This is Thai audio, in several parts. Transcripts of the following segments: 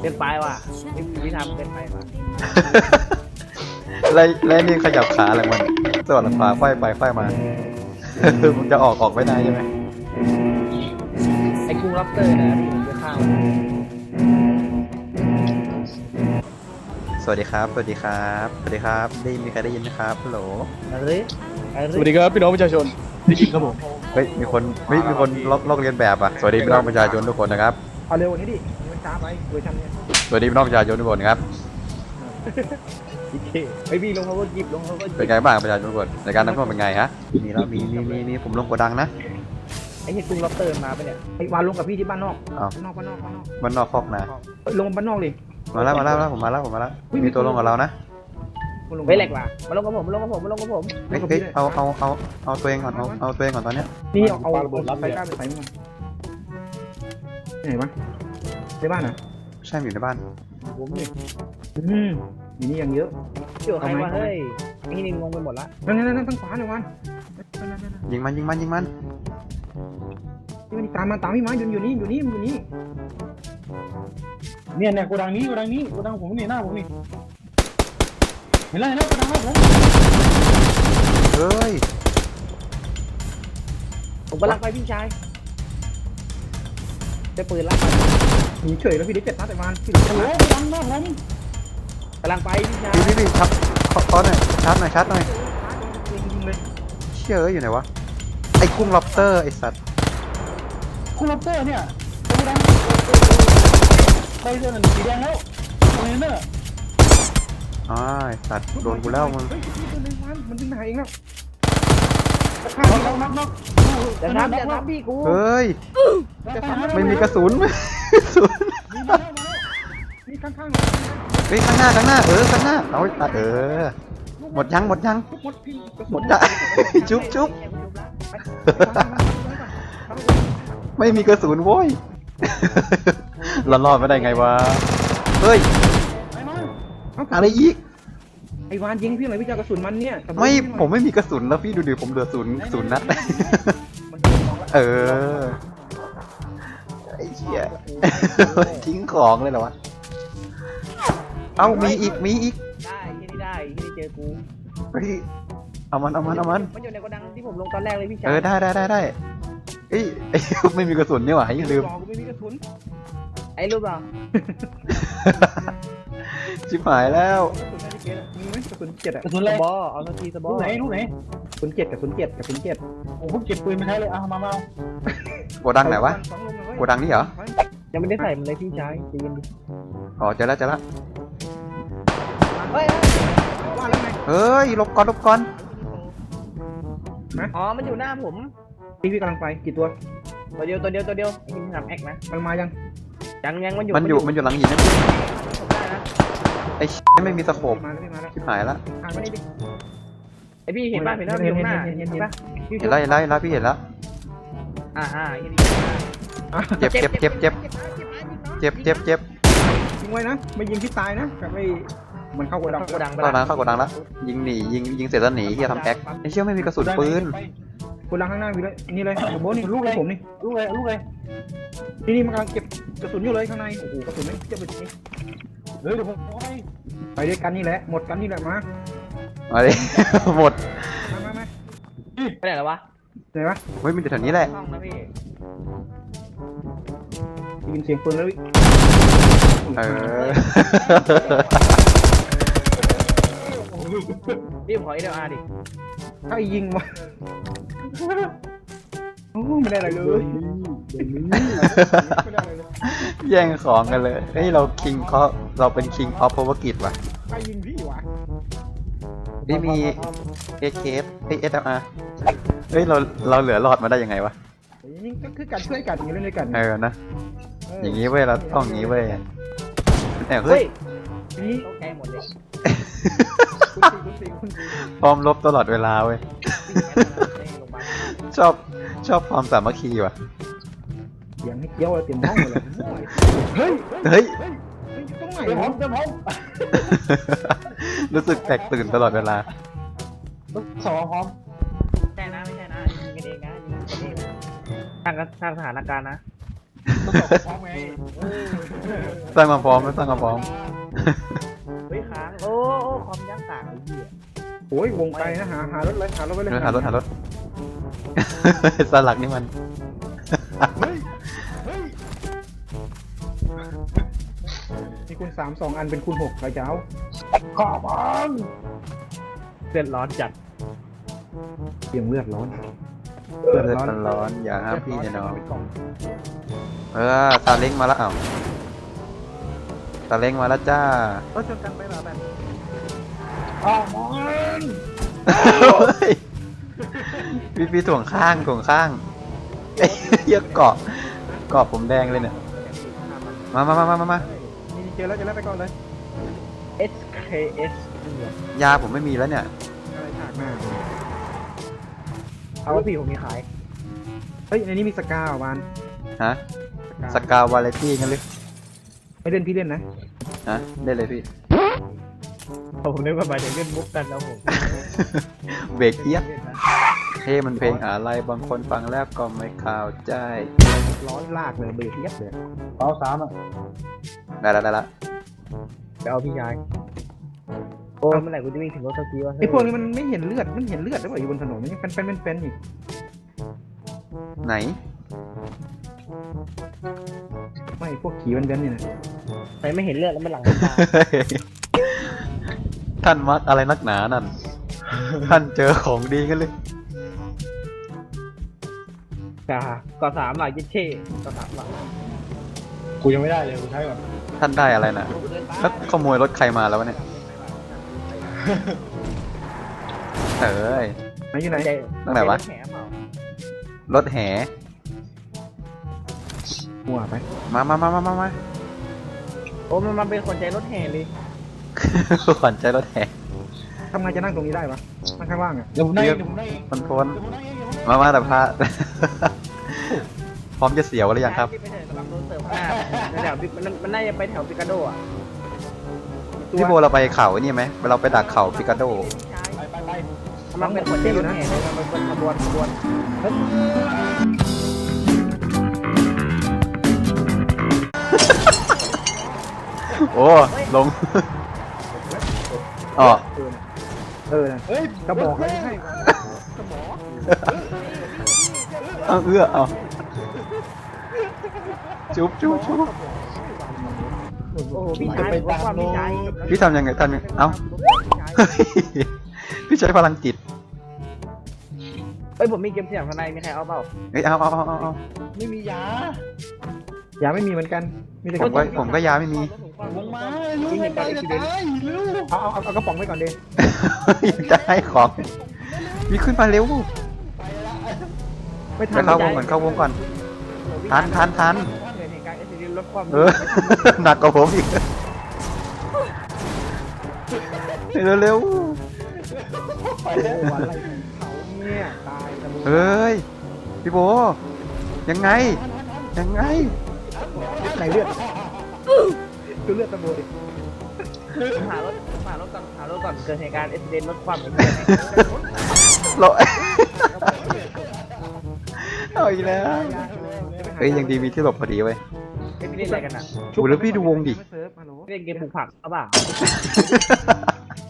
เกินไปว่ะพี่พี่ทำเกินไปว่ะแล้วแล้วนี่ขยับขาอะไรมันสวัสดีขาไขว้ไปไขว้มามันจะออกออกไม่ได้ใช่ไหมไอ้กุ้งล็อบสเตอร์นะพี่ผมจะข้าวสวัสดีครับ สวัสดีครับ สวัสดีครับ ได้ยินมีใครได้ยินไหมครับฮัลโหลอะไรอะไรสวัสดีครับพี่น้องประชาชนได้ยินครับผม เฮ้ย มีคน เฮ้ย มีคนลอกลอกเลียนแบบอะ สวัสดีพี่น้องประชาชนทุกคนนะครับ เอาเร็วกว่านี้ดิมันช้าไปเวอร์ชันเนี้ยสวัสดีพี่น้องประชาชนทุกคนนะครับโอเคไอพี่ลงเขาก็กิบลงเขาก็เป็นไงบ้างประชาชนทุกคนในการน้ำท่วมเป็นไงฮะ มีแล้วมีมีมีมีผมลงโกดังนะ ไอ้เหี้ยกุ้งล็อบสเตอร์มาปะเนี่ยไอวานลงกับพี่ที่บ้านนอกอ้าว บ้านนอกบ้านนอกบ้านนอกมันนอกคอกนะเอ้ยลงบ้านนอกเลยมาแล้วมาแล้วมาแล้วผมมาแล้วผมมาแล้วมีตัวลงกับเรานะลงเฮ้ยแหลกว่ะมาลงกับผมมาลงกับผมมาลงกับผมเฮ้ยเฮ้ยเอาเอาเอาเอาตัวเองก่อนเอาเอาตัวเองก่อนตอนเนี้ยนี่เอาเอาเอาไฟกล้าไปใส่มัน ไหนวะในบ้านอะใช่มันอยู่ในบ้าน ผมนี่อืมอยู่นี่ยังเยอะเกี่ยวใครวะเฮ้ยไอ้นี่งงไปหมดละนั่นนั่นนั่นทั้งขวาเลยวานนั่นนั่นนั่นยิงมันยิงมันยิงมันนี่มันตามมาตามพี่มาอยู่อยู่นี่อยู่นี่อยู่นี่เนี่ยเนี่ยโกดังนี้โกดังนี้โกดังผมนี่หน้าผมนี่เห็นแล้วเห็นแล้วโกดังหน้าผมเฮ้ยผมกำลังไปพี่ชาย จะปืนละหนีเฉยแล้วพี่ได้เจ็ดนัดแต่วานพี่โอ้โหโกดังหน้าผมกำลังไปพี่ชายพี่พี่พี่ชัดขอขอหน่อยชาร์จหน่อยชาร์จหน่อยยิงเลยเชื่อเอ้ยอยู่ไหนวะไอ้กุ้งล็อบสเตอร์ไอ้สัตว์คุณล็อบเตอร์เนี่ยโกดังไปเรื่องสีแดงแล้วคอนเทนเนอร์อ้าวไอ้สัตว์โดนกูแล้วมึง เฮ้ยพี่โดนเลยวานมันวิ่งมาหาเองแล้ว น็อกน็อกน็อกน็อกอย่าทำอย่าทำพี่กูเฮ้ย ไม่มีกระสุนไม่มีกระสุนมีมาแล้วมาแล้วนี่ข้างเฮ้ยข้างหน้าข้างหน้า เออข้างหน้าเอาไอ้สัตว์เออ หมดยังหมดยังๆทุกหมดพี่กระหมสุดนจะจุ๊บจุ๊บไม่มีกระสุนโว้ยเรารอดมาได้ไงวะ เฮ้ยไปมาอะไรอีก ไอ้วานยิงพี่หน่อยพี่จะกระสุนมันเนี่ยไม่ผมไม่มีกระสุนแล้วพี่ดูดิผมเหลือศูนย์ศูนย์นัดเออ ไอ้เหี้ย ทิ้งของเลยเหรอวะ เอ้ามีอีกมีอีกได้ที่นี่ได้ที่นี่เจอกูเฮ้ยเอามันเอามันเอามัน มันอยู่ในกระดังที่ผมลงตอนแรกเลยพี่ชายเออได้ได้ได้ได้เอ้ยเอ้ยไม่มีกระสุนนี่หว่าอย่าลืมบอกกูไม่มีกระสุนไอ้รูปเหรอชิบหายแล้ว กระสุนอะไรเกตมีไหมกระสุนเจ็ดอะกระสุนสอะไรบอเอาสักทีสบอลูกไหนลูกไหนกระสุนเจ็ดกระสุนเจ็ดกระสุนเจ็ดผมเพิ่งเก็บปืนมาใช้เลยอะมามาโกดังไหนวะโกดังนี่เหรอ ยังไม่ได้ใส่มันเลยพี่ชายใจเย็นดิอ๋อเจอแล้วเจอแล้วเฮ้ยว่าแล้วไงเฮ้ยหลบก่อนหลบก่อน อ๋อ มันอยู่หน้าผมพี่พี่กำลังไปกี่ตัวตัวเดียวตัวเดียวตัวเดียวไอ้นี่ทำแอคนะมันมายังยังยังมันอยู่มันอยู่มันอยู่หลังหินนั่นผมได้นะ ไอ้เหี้ยไม่มีสโคปมาแล้วพี่มาแล้วชิบหายละอ่านมานี่ดิไอพี่เห็นป่ะเห็นป่ะอยู่ข้างหน้าเห็นเห็นเห็นเห็นป่ะพี่เห็นแล้วเห็นแล้วเห็นแล้วพี่เห็นแล้วอ่าอ่าเห็นเจ็บเจ็บเจ็บเจ็บเจ็บเจ็บเจ็บยิงไว้นะไม่ยิงพี่ตายนะแบบไม่มันเข้าโกดังกระดังเข้าดังเข้าโกดังแล้วยิงหนียิงยิงเสร็จแล้วหนีเฮียทำแอคไอ้เชี่ยไม่มีกระสุนปืนโกดังข้างหน้าพี่เลยนี่เลยโบนี่ลูกผมนี่ลูกเลยลูกเลยนี่นี่มันกำลังเก็บกระสุนอยู่เลยข้างในโอ้โหกระสุนไม่เจ็บเลย เฮ้ยเดี๋ยวผมเอาไปไปด้วยกันนี่แหละ หมดกันนี่แหละมามาดิ หมดมามามาไปไหนแล้ววะไหนวะเฮ้ยมันอยู่แถวนี้แหละห้องนะพี่ได้ยินเสียงปืนแล้วเออพี่ผมขอเอเดอาร์ดิถ้ายิงมาโอ้ไม่ได้อะไรเลย ไม่ได้อะไรเลยแย่งของกันเลยเฮ้ยเราคิงเขาเราเป็นคิงออฟพวกิจว่ะใครยิงพี่วะนี่มี AKS เอ้ย SLR เฮ้ยเราเราเหลือรอดมาได้ยังไงวะนี่ก็คือการช่วยกันอย่างนี้เล่นด้วยกันเออนะ อย่างนี้เว้ยเราต้องอย่างนี้เว้ยแต่เฮ้เฮ้ยยนี่ตกใจหมดเลยคุณสี่คุณสี่คุณสี่พร้อมรบตลอดเวลาเว้ยในโรงพยาบาลชอบชอบความสามัคคีว่ะ เสียงให้เกี้ยวเต็มห้องเลยเฮ้ยเฮ้ยเฮ้ยตรงไหนเดี๋ยวผวะมเดี๋ยวผมรู้สึกแตกตื่นตลอดเวลาสองพร้อมใช่นะไม่ใช่นะยิงกันเองนะยิงกันเองนะสร้างกันสร้างสถานการณ์นะต้องสองพร้อมไงสร้างความพร้อมไม่สร้างความพร้อมเฮ้ยค้างโอ้โอ้คอมยักษ์ต่างไอ้เหี้ยโอ้ยวงไกลนะหาหารถเลยหารถไปเลยเดี๋ยวหารถหารถสลักนี่มัน คูณสามสองอันเป็นคูณหกใครจะเอาขอบอลเดือดร้อนจัดเตรียมเลือดร้อนเลือดมันร้อนอย่าห้ามพี่เนี่ยน้องเออตาเล้งมาแล้วอ้าวตาเล้งมาแล้วจ้ารถชนกันไปแบบขอบอลเฮ้ยพี่พี่ถ่วงข้างถ่วงข้างเอ้ยเหี้ยเกาะเกาะผมแดงเลยเนี่ยมามามามามามามีเจอแล้วเจอแล้วไปก่อนเลยเอสเคเอสยาผมไม่มีแล้วเนี่ย อะไรฉากหน้าเอาไว้พี่ผมมีขาย เฮ้ยในนี้มีสกาอะวานฮะ สกาวาเลตี้งั้นเลยไม่เล่นพี่เล่นนะฮะได้เลยพี่ ผมนึกว่าหมายถึงเล่นมุกกันแล้วผมเบรกเอียดเฮ้มันเพลงอะไรบางคนฟังแล้วก็ไม่เข้าใจ ร้อนลากเลยเบรกเย็บเลย เป้าสามอะ ได้แล้วได้แล้วจะเอาพี่ชายโอ้เมื่อไหร่กูจะวิ่งถึงรถสักทีวะไอ้พวกนี้มันไม่เห็นเลือด มันเห็นเลือดหรือเปล่าอยู่บนถนนมันยังเป็นเป็นเป็นเป็นอยู่ไหน ไม่พวกขี่เป็นเป็นนี่นะไหนไม่เห็นเลือดแล้วมันหลังตาท่านมักอะไรนักหนานั่น ท่านเจอของดีกันเลยกาก่อสามหลังยิ่เช่ก่อสามหลังกูยังไม่ได้เลยกูใช้ก่อน ท่านได้อะไรนะแล้วขโมยรถใครมาแล้ววะเนี่ยเอ้ยไหนอยู่ไหนใจตรงไหนวะแขมเปล่ารถแห่หัวไปมามามามามามาโอ้มันมันเป็นคนใจรถแห่เลยขวัญใจรถแห่ทำไงจะนั่งตรงนี้ได้ปะนั่งข้างล่างอะเดี๋ยวผมนั่งเองเดี๋ยวผมนั่งเองคนทนเดี๋ยวผมนั่งเองเดี๋ยวผมมามาแต่พระ พร้อมจะเสียวหรือยังครับที่ไปเถอะกำลังโดนเสิร์ฟหน้าแถวมันมันน่าจะไปแถวปิกาโดอะพี่โบเราไปเขาไอ้นี่ไหมเราไปดักเขาปิกาโด ไปไปไปมันเป็นคนใจรถแห่เลยมันเป็นขบวนขบวนโอ้ลงอ๋อเออนะเออนะเฮ้ยกระบอกอะไรให้เอาเอื้อเอา จุ๊บจุ๊บจุ๊บโอ้โหพี่ชายผมว่าพี่ชายพี่ทำยังไงทำยังเอ้าเฮ้ยพี่ใช้พลังจิตเอ้ยผมมีเกมเสียงข้างในมีใครเอาเปล่าเฮ้ยเอาเอาเอาเอาเอาไม่มียายาไม่มีเหมือนกัน มีแต่ผกมระก็ป๋องผมก็ยาไม่มีลงมาลูกไปจะตายเร็วเอาเอาเอาเอากระป๋องไว้ก่อนเดยังจะให้ของมีขึ้นมาเร็วไม่ไปทันเข้าวงก่อนเข้าวงก่อนทันทันทัน เกิดเหตุการณ์เอสดีลดความเออหนักกว่าผมอีกเร็วเร็วไปแล้วโอ้โหอะไรของเขาเนี่ยตายตะมุเฮ้ย พี่โบ ยังไง ยังไง ไหนเลือดดูเลือดตะโบดิหารถหารถก่อนหารถก่อนเกิดเหตุการณ์เอสดีลดความเรา เอาอีกแล้ว เฮ้ยยังดีมีที่หลบพอดีเว้ย เอสดีอะไรกันอะโอ้แล้วพี่ดูวงดิ ไม่เสิร์ฟฮัลโหลเล่นเกมปลูกผักเอาเปล่า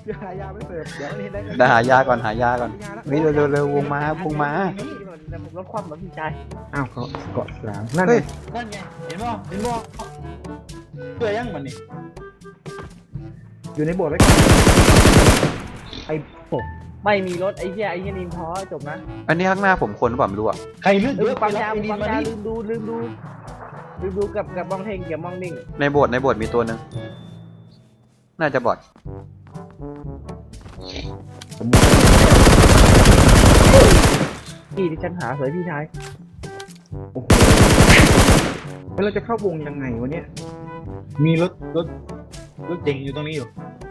เดี๋ยวหายาไม่เสิร์ฟเดี๋ยวนี้ได้เดี๋ยวหายาก่อนหายาก่อน เฮ้ยเร็วเร็วเร็ววงมาวงมาแต่ผมลดความแบบพี่ชายอ้าวเกาะเกาะสามนั่นเฮ้ย นั่นไงเห็นป่ะเห็นป่ะเพื่อยังมันนี่อยู่ในโบสถ์ไว้ก่อนไอ้ไม่มีรถไอ้เหี้ยไอ้เหี้ยนินท้อจบนะอันนี้ข้างหน้าผมคนหรือเปล่าไม่รู้อะใครเลือดเอเยออะไปปั๊มรัยาบไอ้ดินปั๊มมายานี่ลืมดูลืมดู ลืมดูกับกับมองเทงกับมองนิ่งในโบสถ์ในโบสถ์มีตัวหนึ่งน่าจะบอดพี่ที่ฉันหาสวยพี่ชายโอ้โหแล้วเราจะเข้าวงยังไงวะเนี่ยมีรถรถรถเจ๋งอยู่ตรงนี้อยู่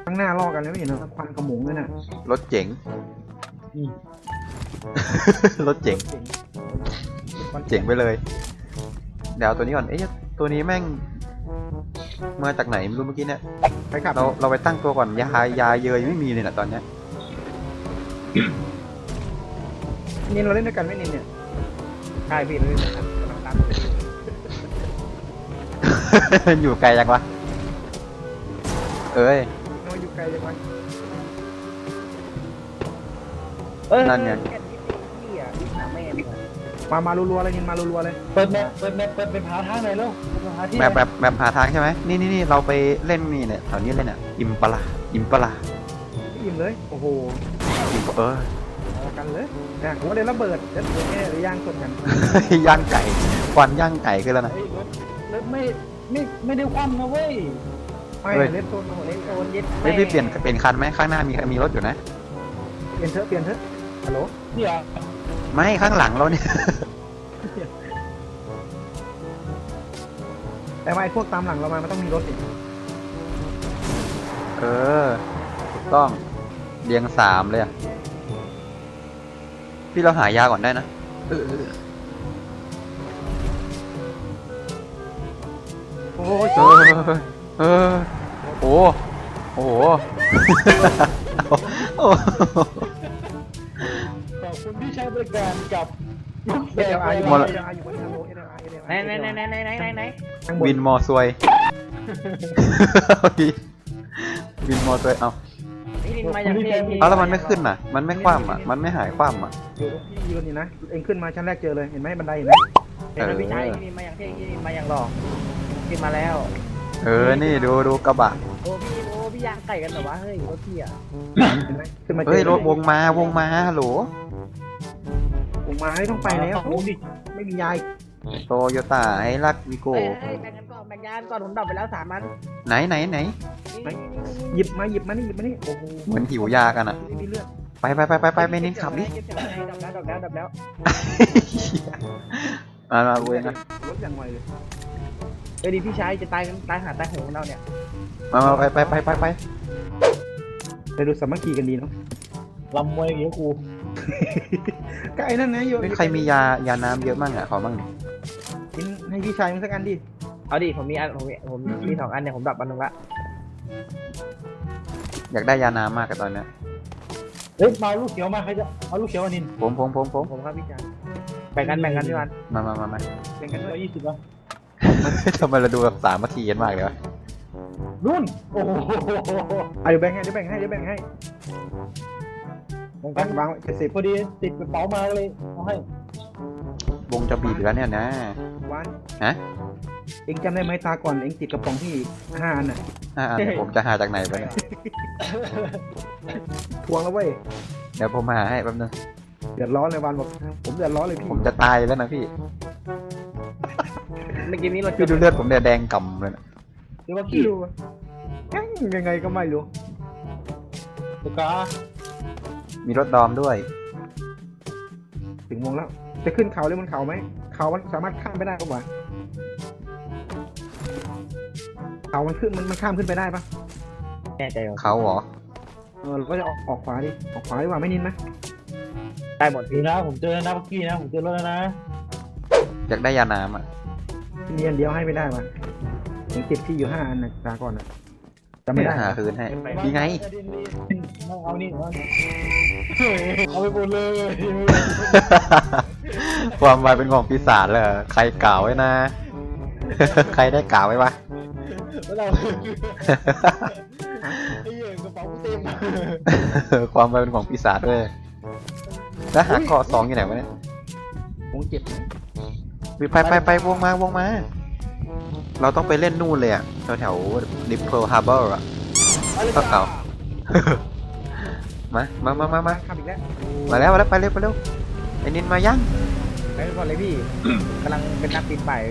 ข้างหน้าลอกกันแล้วไม่เห็นเหรอควันขโมงนั่นน่ะรถเจ๋ง อืมรถเจ๋งเจ๋งไปเลย เดี๋ยวเอาตัวนี้ก่อนเอ๊ะตัวนี้แม่งมาจากไหนไม่รู้เมื่อกี้เนี่ยไปกลับเราเราไปตั้งตัวก่อนยายาเยยไม่มีเลยนะตอนเนี้ยนินเราเล่นด้วยกันไหม่นินเนี่ยใช่พี่เลยกำลังตามอยู่ไกลจังวะเอ้ยน้อยอยู่ไกลจังวะเออนั่นไงแกนิด มามารัวๆเลยนินมารัวๆเลยเปิดแมปเปิดแมปเปิดเป็นหาทางหน่อยเร็วเปิดหาที่แบบแบบแบบหาทางใช่ไหมนี่นี่นี่เราไปเล่นนี่เนี่ยแถวนี้เลยเนี่ยอิมปะลาอิมปะลาอิ่มเลยโอ้โหอิมปะเออเอากันเลยอยากหัวเลยระเบิดเดี๋ยวตัวแม่หรือย่างสดกันย่างไก่ควันย่างไก่ขึ้นแล้วนะเฮ้ยรถรถไม่ไม่ไม่ได้คว่ำนะเว้ยไม่เฮ้ยเล่นโซนโอ้โหเล่นโซนยึดเฮ้ยพี่เปลี่ยนเปลี่ยนคันไหมข้างหน้ามีมีรถอยู่นะเปลี่ยนเถอะเปลี่ยนเถอะ ฮัลโหลเนี่ยไม่ข้างหลังเราเนี่ย แต่ว่าไอ้พวกตามหลังเรามามันต้องมีรถสิเออถูกต้องเรียงสามเลยอะพี่เราหายาก่อนได้นะเออโอ้ยเออเออโอ้โอ้โห โอ้โหขอบ คุณที่ใช้บริการกับลูกเอแบลบอาร์อยู่หมดเอละลอาร์อยู่บนทางโลเอลอาร์เอลอาร์ไหนไหนไหนไหนไหนไหนไหนข้างบนวินมอซวย วินมอซวยเอาพี่ลินมาอย่างเท่พี่เอาแล้วมันไม่ขึ้นน่ะ มันไม่คว่ำอะ มันไม่หายคว่ำอะ อยู่ตรงที่ยืนนี่นะ เองขึ้นมาชั้นแรกเจอเลย เห็นไหมบันไดเห็นไหมเห็นไหมพี่ชายพี่ลินมาอย่างเท่พี่ลินมาอย่างหล่อขึ้นมาแล้ว เออ นี่ดูดูกระบะ โอ้พี่โอ้พี่ย่างไก่กันเหรอวะเฮ้ยรถพี่อะเห็นไหมขึ้นมาเจอเฮ้ยรถวงมาวงมาฮัลโหลผ มมาให้ต้องไปแล้วโอ้ดิไม่มียายโตโยต้าไอ้รักวิโก้เฮ้ยเฮ้ยแบ่งกันก่อนแบ่งยานก่อนผมดับไปแล้วสามอันไหนไหนไหนหยิบมาหยิบมานี่หยิบมานี่โอ้โหเหมือนหิวยากันอะไม่มีเลือดไปไปไปไปไปเมนินขับดิเก็บเสียงไงดับแล้วดับแล้วดับแล้วมามาเว้ยนะรถอย่างไวเลยเฮ้ยดิพี่ชายจะตายกันตายหาตายโหงของเราเนี่ยมามาไปไปไปไปไปไปดูสามัคคีกันดีเนาะลำมวยอย่างเงี้ย กูก็ไอ้นั่นนะโยเฮ้ยใครมียายาน้ำเยอะมั่งอะขอมั่งดิกินให้พี่ชายมันสักอันดิ เอาดิผมมีอันผมมีผมมีสองอันเนี่ยผมดับอันหนึงละ อยากได้ยาน้ำมากกับตอนเนี้ยเฮ้ยมาเอาลูกเขียวมาใครจะเอาลูกเขียวอันนินผมผมผมผมผมครับพี่ชายแบ่งกันแบ่งกันพี่วันมามามามาแบ่งกันด้วร้อยยยี่สิบวะทำไมเราดูแบบสามัคคีกันมากเลยวะรุ่นโอ้โหอะเดี๋ยวแบ่งให้เดี๋ยวแบ่งให้เดี๋ยวแบ่งให้ วงการวางเจ็ดสิบพอดีติดกระเป๋ามาเลยเอาให้วงจะบีบอยู่แล้วเนี่ยนะ วันฮะ เอ็งจำได้ไหมตาก่อนเอ็งติดกระป๋องที่ห้าอันน่ะอ่าอ่าเดี๋ยวผมจะหาจากไหนไปเนี่ยทวงแล้วเว้ยเดี๋ยวผมหาให้แป๊บนึง เดือดร้อนเลยวันบอกผมเดือดร้อนเลยพี่ผมจะตายแล้วนะพี่ เมื่อกี้นี้เราพี่ดูเลือดผมเนี่ยแดงก่ำเลยนะเดี๋ยวว่าไม่กี่รู้อะยังยังไงก็ไม่รู้ตะกา มีรถดอมด้วย ถึงวงแล้ว จะขึ้นเขาเลยมันเขาไหม เขามันสามารถข้ามไปได้ปะวะเขามันขึ้นมันมันข้ามขึ้นไปได้ปะแน่ใจว่าเขาเหรอ เออเราก็จะออกออกขวาดิ ออกขวาดีกว่าไม่นินไหมได้หมดดูพี่นะผมเจอแล้วนะเมื่อกี้นะ ผมเจอแล้วนะอยากได้ยาน้ำอะมีอันเดียวให้ไม่ได้วะเอ็งติดที่อยู่ห้าอันนะตาก่อนนะ จำไม่ได้หาคืนให้นี่ไง เอานี่เอาไปหมดเลยความไวเป็นของปีศาจเลยเหรอใครกล่าวไว้นะ ใครได้กล่าวไว้วะ แล้วเราไอ้เหี้ยกระเป๋ากูเต็มความไวเป็นของปีศาจด้วยแล้วหาเกาะสองอยู่ไหนวะเนี่ยวงเจ็ดนะไปไปไปวงมาวงมา เราต้องไปเล่นนู่นเลยอะแถวแถวดิปเปิลฮาร์เบอร์อะก็เก่ามา มามามามาข้ามอีกแล้วมาแล้วมาแล้วไปเร็วไปเร็วไอ้นินมายังไปก่อนเลยพี่กำลังเป็นนักปีนป่าย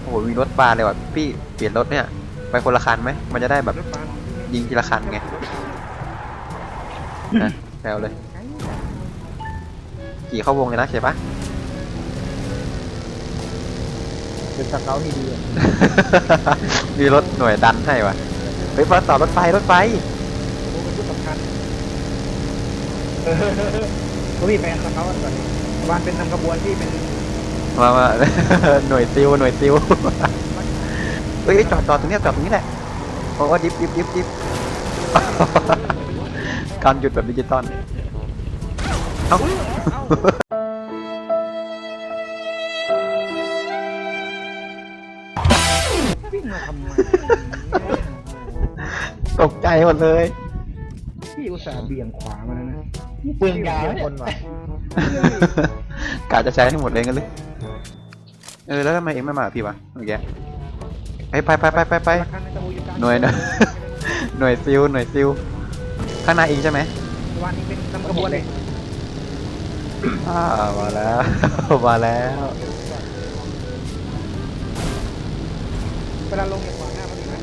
โอ้โหมีรถปลาเลยว่ะพี่เปลี่ยนรถเนี่ย ไปคนละคันไหมมันจะได้แบบรถปานยิงทีละคันไงนะแซวเลย ขี่เข้าวงเลยนะใช่ปะ เป็นสเกลที่ดีอะมีรถหน่วยดันให้วะเฮ้ยมาต่อรถไฟรถไฟโอ้เป็นผู้สำคัญพวกพี่ไปกันสเกลกันก่อนดิวานเป็นนำขบวนที่เป็นมามา หน่วยซิลหน่วยซิลเฮ้ยเฮ้ยจอดจอดตรงเนี้ยจอดตรงนี้แหละเพราะว่าดิฟดิฟดิฟดิฟการหยุดแบบดิจิตอลเอ้า วิ่งมาทำไมตกใจหมดเลย พี่อุตส่าห์เบี่ยงขวามาแล้วนะเปลืองยาเดียวเนี่คยนว่ะกาจะใช้ให้หมดเลยกันเลย เออ แล้วทำไมเองไม่มากับพี่วะเมื่อกี้ไปไปไปไปไปไปราคาในตะบูอยู่กลางหน่วยหน่วยหน่วยซิลหน่วยซิลข้างหน้าเองใช่ไหมวันนี้เป็นตำกระบวนเลยอ่ามาแล้ว มาแล้ว วลาลงเนี่ยขวาหน้ามันดีไหม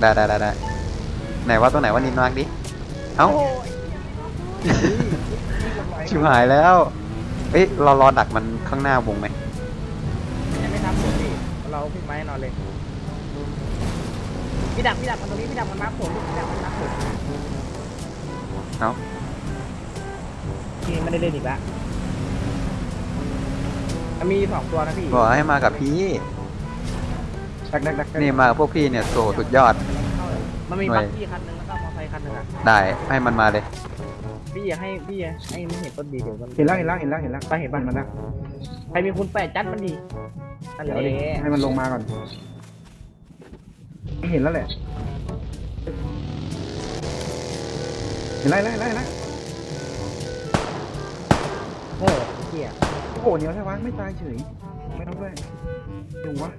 ได้ได้ได้ได้ไหนว่าตัวไหนว่านินมากดิ เอ้าชิบหายแล้ว เอ้ยเรารอดักมันข้างหน้าวงไหมยังไม่ทำผมพี่เราพี่ไม้นอนเลยพี่ดักพี่ดักมันตรงนี้พี่ดักมันมาร์คผมพี่ดักมันมาร์คผมเอ้าพี่ไม่ได้เล่นอีกแล้วมันมีสองตัวนะพี่บอกให้มากับพี่ ดักดักดักนี่มากับพวกพี่เนี่ยโซสุดยอด มันมีหน่วย บัคกี้คันหนึงแล้วก็มอเตอร์ไซค์คันหนึงอะได้ให้มันมาเลย พี่อย่าให้พี่อย่าให้มันเห็นต้นดีเดี๋ยวมันเห็นแล้วเห็นแล้วเห็นแล้วเห็นแล้วไปเห็นบ้าป่ะนมันแล้วใครมีคุณแปดจัดมันดีนั่นแหเดี๋ยวดิละให้มันลงมาก่อนเห็นแล้วแหละเห็นไล่ไล่ไล่ไล่โง่เหี้ยโอ้โหเหนียวใช่วะไม่ตายเฉยไม่ต้องด้วย ยังวะ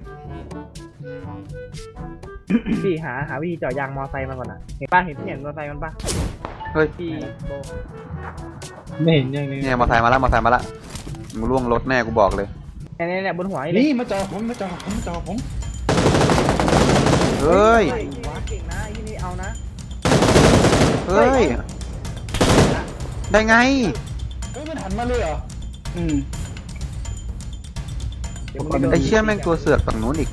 พี่หาหาวิธีเจาะยางมอไซค์มาก่อนอะ เห็นป่ะเห็นพี่เห็นมอไซค์มันป่ะเฮ้ยพี่โบไม่เห็นยังเลยเนี่ยมอไซค์มาแล้วมอไซค์มาแล้วมึงล่วงรถแน่กูบอกเลยเนี่ยเนี่ยเนี่ยบนหัวนี่เลยนี่มาจ่อผมมาจ่อผมมาจ่อผมเฮ้ยเฮ้ยเก่งนะไอ้ที่นี่เอานะเฮ้ยได้ไงเฮ้ยมันหันมาเลยเหรออืม เดี๋ยวมึงไอ้เชี่ยแม่งตัวเสือกฝั่งนู้นอีก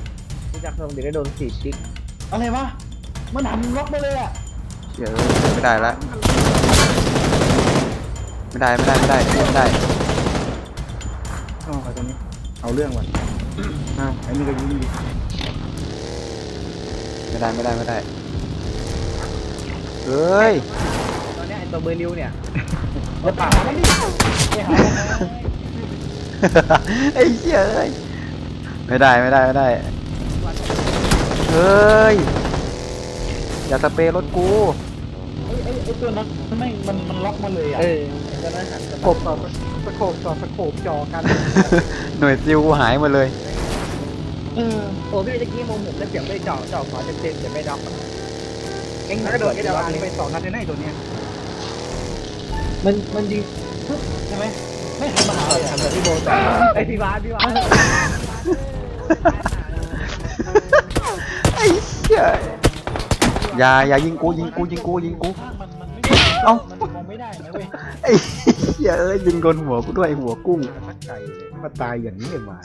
รู้จักเพิ่มเดี๋ยวได้โดนสีติ๊กอะไรวะมันหันล็อกมาเลยอะเชี่ยเอ้ยไม่ได้ละไม่ได้ไม่ได้ไม่ได้ไม่ได้อ๋อไอ้ตัวนี้เอาเรื่องว่ะอ้าวไอ้นี่ก็ยิงดิไม่ได้ไม่ได้ไม่ได้เฮ้ยตอนเนี้ยไอ้ตัวเบอร์ริวเนี่ยเราไปหามันดิไปหามันนะไอ้เชี่ยเอ้ย ไม่ได้ไม่ได้ไม่ได้ เฮ้ย อย่าสเปรย์รถกู ไอ้ไอ้ไอ้ตัวนั้นมันไม่มันมันล็อกมาเลยอะเออไอ้ตัวนั้นหันสโคบต่อสโคบต่อสโคบจอกัน หน่วยซิลกูหายหมาเลย เออโอ้พี่ตะกี้มองผมแล้วเสียงไม่เจาะเจาะขอเต็มๆเดี๋ยวไม่ด็อกเอ็งแล้วกก็ระโดโดนดเอเอเดเดวาวานนไปไปสองนัดแน่ๆตัวเนี้ยมันมันยิงปุ๊บใช่ไหมไม่หันมาหาเลยอะทำแบบพี่โบต่อไอ้พี่บาสพี่บาส ไอ้เหี้ยอย่าอย่ายิงกูยิงกูยิงกูยิงกูเอ้า มัอ้เว้ยไอ้เยเอ้ยยิงโดนหัวกูด้วยหัวกุ้งมาตายอย่างนี้เลยมา